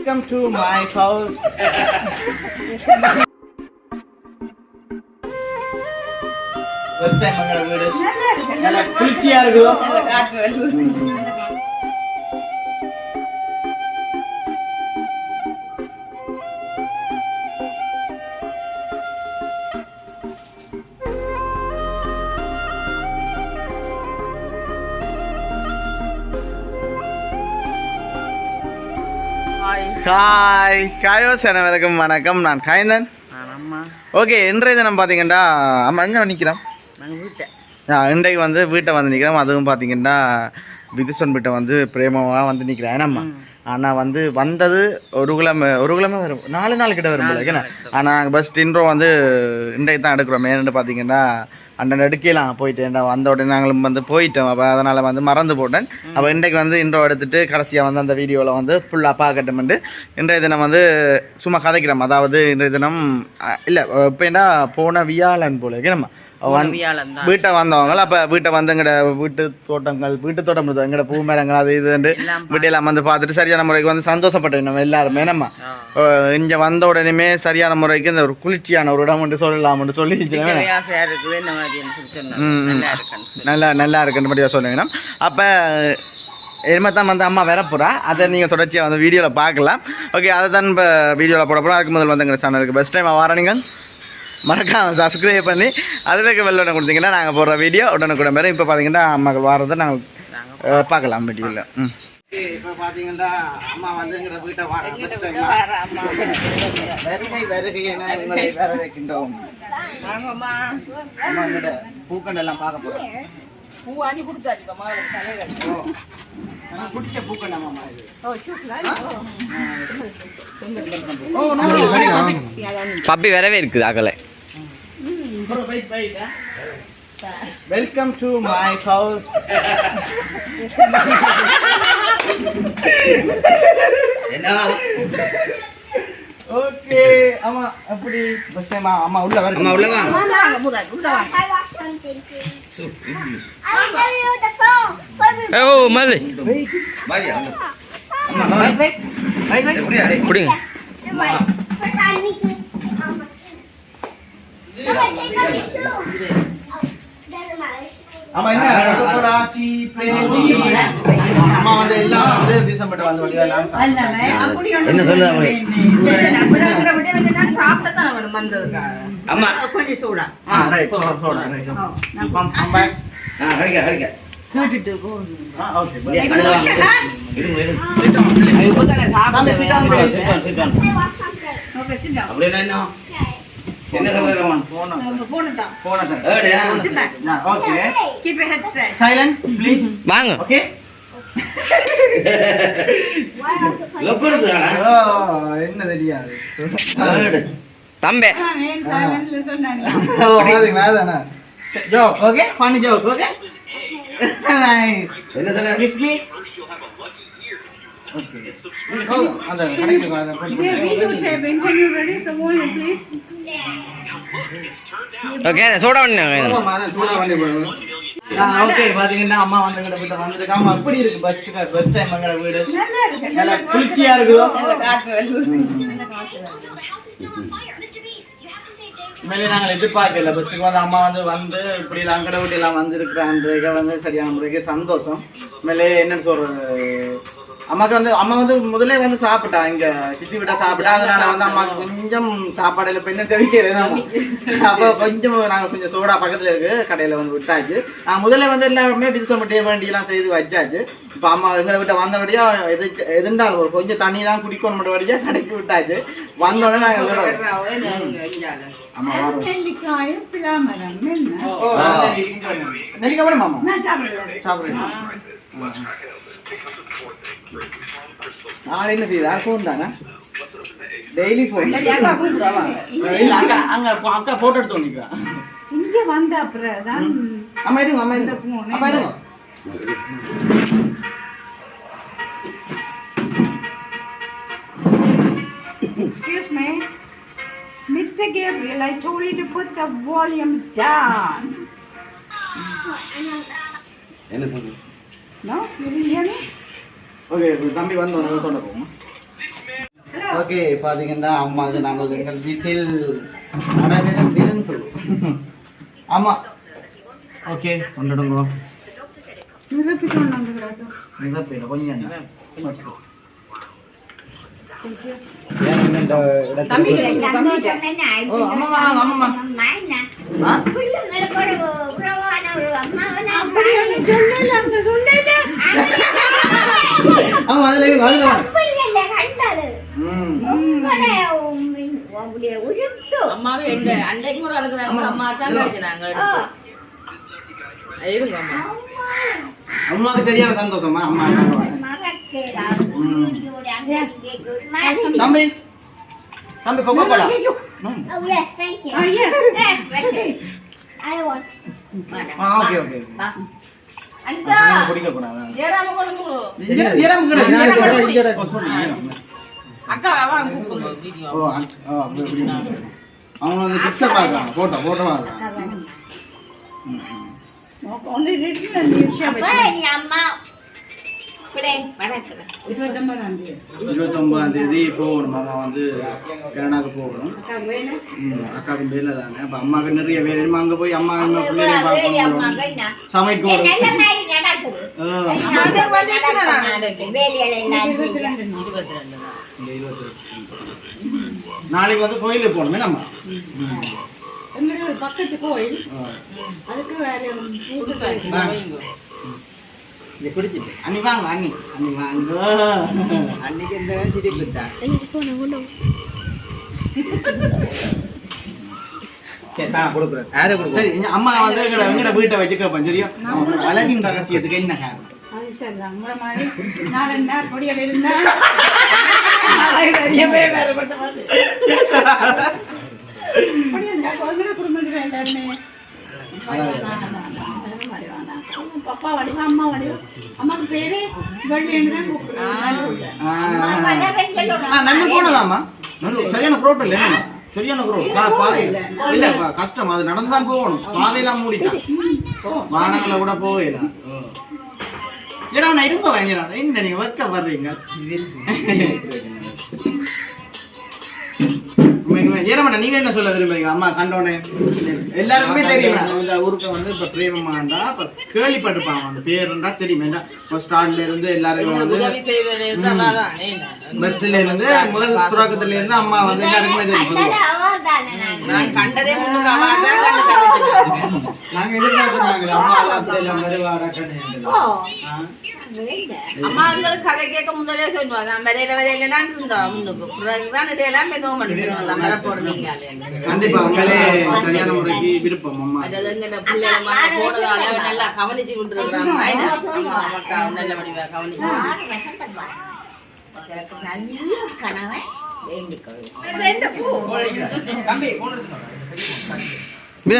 Welcome to my house. First time எங்களோட வீடு நல்லா குளிர்ச்சியா இருக்குதோ hi. Guys அனைவருக்கும் வணக்கம் நான் காயந்தன் ஓகே இன்றைய தினம் பார்த்தீங்கன்னா அம்மா எங்கே நிற்கிறோம் இன்றைக்கு வந்து வீட்டை வந்து நிற்கிறோம் அதுவும் பார்த்தீங்கன்னா விதுசன் வீட்டை வந்து பிரேமமாக வந்து நிற்கிறேன் ஏன்னாம்மா ஆனால் வந்து வந்தது ஒரு கிழமை ஒரு கிழமை வரும். நாலு நாள் கிட்ட வரும் ஏன்னா ஆனால் பஸ் இன்ட்ரோ வந்து இன்றைக்கு தான் எடுக்கிறோம். ஏன்னு பார்த்தீங்கன்னா அண்ணன் எடுக்கலாம் போயிட்டு ஏன்டா வந்த உடனே நாங்களும் வந்து போயிட்டோம். அப்போ அதனால் வந்து மறந்து போட்டேன். அப்போ இன்றைக்கு வந்து இன்ட்ரோ எடுத்துட்டு கடைசியாக வந்து அந்த வீடியோவில் வந்து ஃபுல்லாக பார்க்கட்டும்ட்டு இன்றைய தினம் வந்து சும்மா கதைக்கிறோம். அதாவது இன்றைய தினம் இல்லை இப்போ என்ன போன வியாழன் போல தான் வீட்டை வந்தவங்க அப்போ வீட்டை வந்து எங்கட வீட்டு தோட்டங்கள் வீட்டு தோட்டம் எங்கட பூ மரங்கள் அது இது வந்து எல்லாம் வீட்டையெல்லாம் வந்து பார்த்துட்டு சரியான முறைக்கு வந்து சந்தோஷப்பட்டோம் நம்ம எல்லாருமே. நம்ம இங்கே வந்த உடனேமே சரியான முறைக்கு இந்த ஒரு குளிர்ச்சியான ஒரு இடம் மட்டும் சொல்லலாம்னு சொல்லி. நல்லா. நல்லா இருக்குன்ற மாதிரியா சொல்லுங்க. அப்போ இனிமேல் தான் வந்து அம்மா வரப்போறா. அதை நீங்கள் தொடர்ச்சியாக வந்து வீடியோவில் பார்க்கலாம். ஓகே அதை தான் இப்போ வீடியோவில் போட போகிறோம் அதுக்கு முதல் வந்து எங்கள் சேனலுக்கு பெஸ்ட் டைம் வர நீங்கள் மறக்காம சப்ஸ்கிரைப் பண்ணி அதில் இருக்க வெள்ள உடனே கொடுத்தீங்கன்னா நாங்கள் போடுற வீடியோ உடனே கூட மாதிரி இப்போ பார்த்தீங்கன்னா அம்மாக்கள் வாரதை நாங்கள் பார்க்கலாம் வீடியோவில் ம். இப்போ பார்த்தீங்கன்னா அம்மா வந்து வீட்டை. வருகை வருகை என உங்களை. அம்மா எல்லாம் பார்க்க போகிறோம் பூ மகளுக்கு பிடிச்ச பப்பி வரவே இருக்குது அகலை. Welcome to my house. Okay ஆமா அப்படி பஸ் டைம் அம்மா உள்ள வர அம்மா உள்ள வா வாங்க, முதல், உள்ள வாங்க. I want something too. I'll give you the phone. Let me ஓ மல்லி அம்மா ரைட் ரைட் ரைட் ரைட் அப்படியே பிடிங்க Yes. ஆமா என்ன டீ பிரேடி அம்மா. வந்து எல்லாம் வந்து டிசம்பர் வந்து. என்ன சொல்லுதா. அம்மா கொஞ்சம் சூடா ஆ ரைட் சோடா சோடா ரைட் கேட்டுட்டு. ஆ okay sit down. Okay. Phone நம்ம போனதான். Phone Sit back. Okay. Silent please வாங்க? என்ன தெரியாது தம்பே. ஜோக் நைஸ் என்ன me okay volume, please? Okay soda. Ah, okay பாத்தீங்கன்னா அம்மா வந்து வீட்டை வந்துருக்கு. ஆமா எப்படி இருக்கு பஸ் பஸ் டைம் எங்கட வீடு? நல்லா குளிர்ச்சியா இருக்குதோ? வருது. உண்மையிலே நாங்கள் எதிர்பார்க்கல. ஃபஸ்ட்டுக்கு வந்து அம்மா வந்து வந்து இப்படி எல்லாம் அங்கட வீட்டு எல்லாம் வந்திருக்கிறான்றதுக்கு வந்து சரியான முறைக்கு சந்தோஷம். உண்மையிலே என்னன்னு சொல்றது? அம்மாக்கு வந்து அம்மா வந்து முதல்ல வந்து சாப்பிட்டா இங்க சித்தி விட்டா சாப்பிட்டா அதனால வந்து அம்மாக்கு கொஞ்சம் சாப்பாடுல என்ன செவிக்கிறேன் அப்போ கொஞ்சம் நாங்க கொஞ்சம் சோடா பக்கத்துல இருக்கு கடையில வந்து விட்டாச்சு. நான் முதல்ல வந்து எல்லாருமே மட்டும் வேண்டி எல்லாம் செய்து வச்சாச்சு. இப்ப அம்மா எங்களை விட்ட வந்தபடியா எது எதுண்டாலும் ஒரு கொஞ்சம் தண்ணிலாம் குடிக்கணும் மட்டும் கடைக்கு விட்டாச்சு. வந்த உடனே நாங்க. அம்மா நெல்லிக்காய் அம்மா? சாப்பிடுறேன். சாப்பிடுறேன். நாளை என்ன செய்யுது ஃபோன் தானே? டெய்லி ஃபோன் சரி, அக்கா கூப்பிடுவா. இல்ல அக்கா அங்க அக்கா போட்டோ எடுத்து வந்துக்கிறா இங்க வந்த அப்புறம் தான் அம்மா இருங்க அம்மா இருங்க. அப்பா இருங்க. Excuse me. Mr. Gabriel I told you to put the volume down. hear me okay தம்பி வந்து வந்து சொல்ல போமா ஓகே பாத்தீங்கன்னா அம்மாவுக்கு நாங்கள் எங்கள் வீட்டில் நடைபெற விருந்து. ஆமா ஓகே கொண்டுடுங்க. கொண்டு சொல்லல அங்க சொல்லல ஆமா அதுல இருக்கு, அதுல வாங்க. தப்பு இல்லைல்ல, கண்டாரு. ம். உங்களை உம் உங்களுடைய உறுப்பு. அம்மாவே எங்க அன்றைக்கு ஒரு அழுகுறாங்க அம்மா, அம்மா தான் இதோ. நாங்க ஆ, இருங்க அம்மா அம்மா. அம்மாவுக்கு சரியான சந்தோஷமா அம்மா நாங்க வாங்க. மறக்கிறாரு. ம். உங்களுடைய அங்கடிக்கே ஒரு மாதிரி. தம்பி தம்பி Coca Cola Oh, yes, thank you. Ah, yes. Yes, thank you. I want. ஆ ஓகே ஓகே அவங்க வந்து பிக்சர் பார்க்குறாங்க போட்டோ போட்டோ பார்க்குறாங்க. ஒன்று நீ அம்மா இருபத்தொன்பதாம் தேதி போகணும். மாமா வந்து கனடாக்கு போகணும். அக்காவுக்கு வேலை தானே. அப்போ அம்மாவுக்கு நிறைய வேலை அங்கே போய் அம்மா வேலி பார்க்கணும். நாளைக்கு வந்து கோயிலுக்கு போகணுமே நம்ம. பக்கத்து கோயில். அதுக்கு வேற ஒரு பூசை கொடுத்தாச்சு, ஆ. வைங்க. இதை பிடிச்சிட்டு அண்ணி வாங்க அண்ணி. அண்ணி வாங்க. அன்னைக்கு இந்த சிரிப்பு தான் சரி தான் கொடுக்குறேன். யாரை கொடுக்குறேன் சரி அம்மா வந்து எங்கட எங்கட வீட்டை வச்சு கேட்பேன் சரியா? அழகின் ரகசியத்துக்கு என்ன காரணம்? குடும்பத்தில் எல்லாருமே. பப்பா வடிவா அம்மா வடிவா அம்மாவுக்கு பேரு வெள்ளின்னு தான் நம்ம போனதாம்மா நல்ல சரியான ப்ரோட் இல்லை என்ன சரியான ப்ரோட் பாதை இல்ல கஷ்டம் அது நடந்து தான் போகணும் பாதையெல்லாம் மூடிட்டான் வானங்களை கூட போகல ஏன்னா அவனை இருப்ப வாங்கிறான் என்ன நீங்க வைக்க வர்றீங்க ஏறமண்ணா நீங்க என்ன சொல்ல விரும்புறீங்க? அம்மா கண்டோனே. எல்லாருக்குமே தெரியும் இந்த ஊருக்கு வந்து இப்ப பிரேமமாண்டா இப்ப கேள்விப்பட்டிருப்பாங்க. அந்த பேருண்டா தெரியும். என்ன ஸ்டார்ட்ல இருந்து எல்லாருக்கும் வந்து. பெஸ்ட்ல இருந்து முதல் துறக்கத்துல இருந்து அம்மா வந்து எல்லாருக்குமே தெரியும். நாங்க எதிர்பார்த்தாங்க அம்மா எல்லாம் வருவாடா அம்மா எங்களுக்கு கதை கேட்க முதலே சொல்லுவா நான் இருந்தோம் முன்னுக்கு பிறகுதான் பண்ணிடுவோம் வர போடுறீங்க கண்டிப்பா உங்களே சரியான முறைக்கு விருப்பம் அம்மா அது எங்க பிள்ளைங்க போனதால அவன் நல்லா கவனிச்சு அம்மாக்கா நல்ல வடிவா கவனிச்சு கணவன்.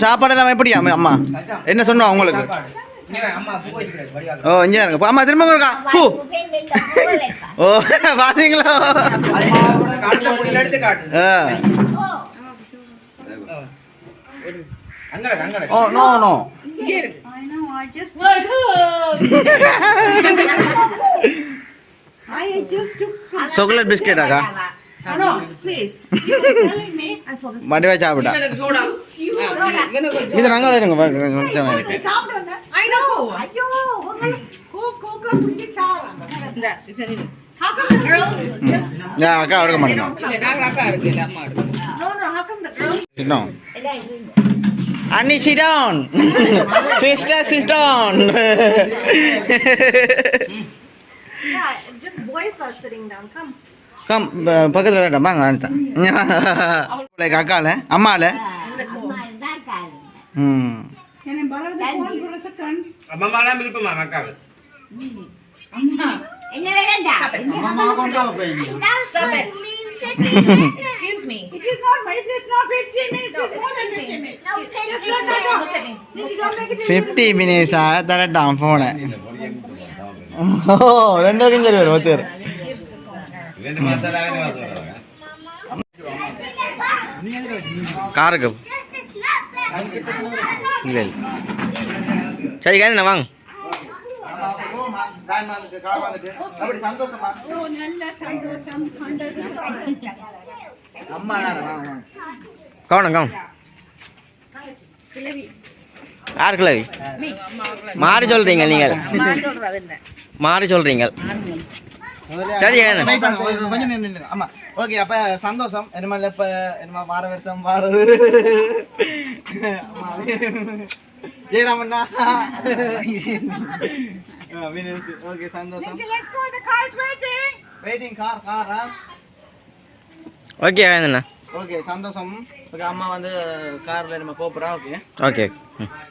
சாப்பாடு எல்லாம் எப்படி அம்மா என்ன சொன்னோம் உங்களுக்கு ஓ இங்கே இருங்க அம்மா திரும்ப இருக்கா? பூ ஓ பாத்தீங்களா? ஆ. Oh no no. Chocolate biscuit அக்கா? No, please. you were telling me, I forgot. மடிவா சாப்பிட்டா. இது நாங்கள் இருங்க அக்கா எடுக்க மாட்டேங்க இல்ல, நாங்க அக்கா இருக்கு, இல்ல, அம்மா இருக்கு. no, no, how come the girls sit down அண்ணி sit down sister sit down Yeah, just boys are sitting down. Come. Come பக்கத்தில் வேண்டாம் வாங்க அனிதா லைக் அக்கால அம்மால அம்மா தான் காரணம். ம் Can I borrow the phone for a second? அம்மாலாம் விருப்பமா அக்காவு என்ன வேலைடா? Stop it. Means it. Excuse me. It is not, it is not 15 minutes, it's more than 15 minutes. No, Just fifteen no, no, no. minutes. Did you don't make it fifty மினிட்ஸா தரட்டான் ஃபோனை ஓ ரெண்டு கிஞ்சல் வரும் ஒருத்தர் காருக்கு. இல்லை சரி கேளுண்ணா வாங்க. கவனம் கவனம். யார் கிளவி மாறி சொல்றீங்க நீங்கள் மாறி சொல்றீங்க. சரி, கொஞ்சம். ஆமா. ஓகே அப்ப சந்தோஷம். என்னமால இப்ப என்னமா வார வருஷம் ஆமா. ஜெயராமண்ணா. ஓகே சந்தோஷம். வெயிட்டிங் கார் காரா ஓகே வேணுண்ணா ஓகே சந்தோஷம். ஓகே அம்மா வந்து கார்ல நம்ம போப்புறா ஓகே. ஓகே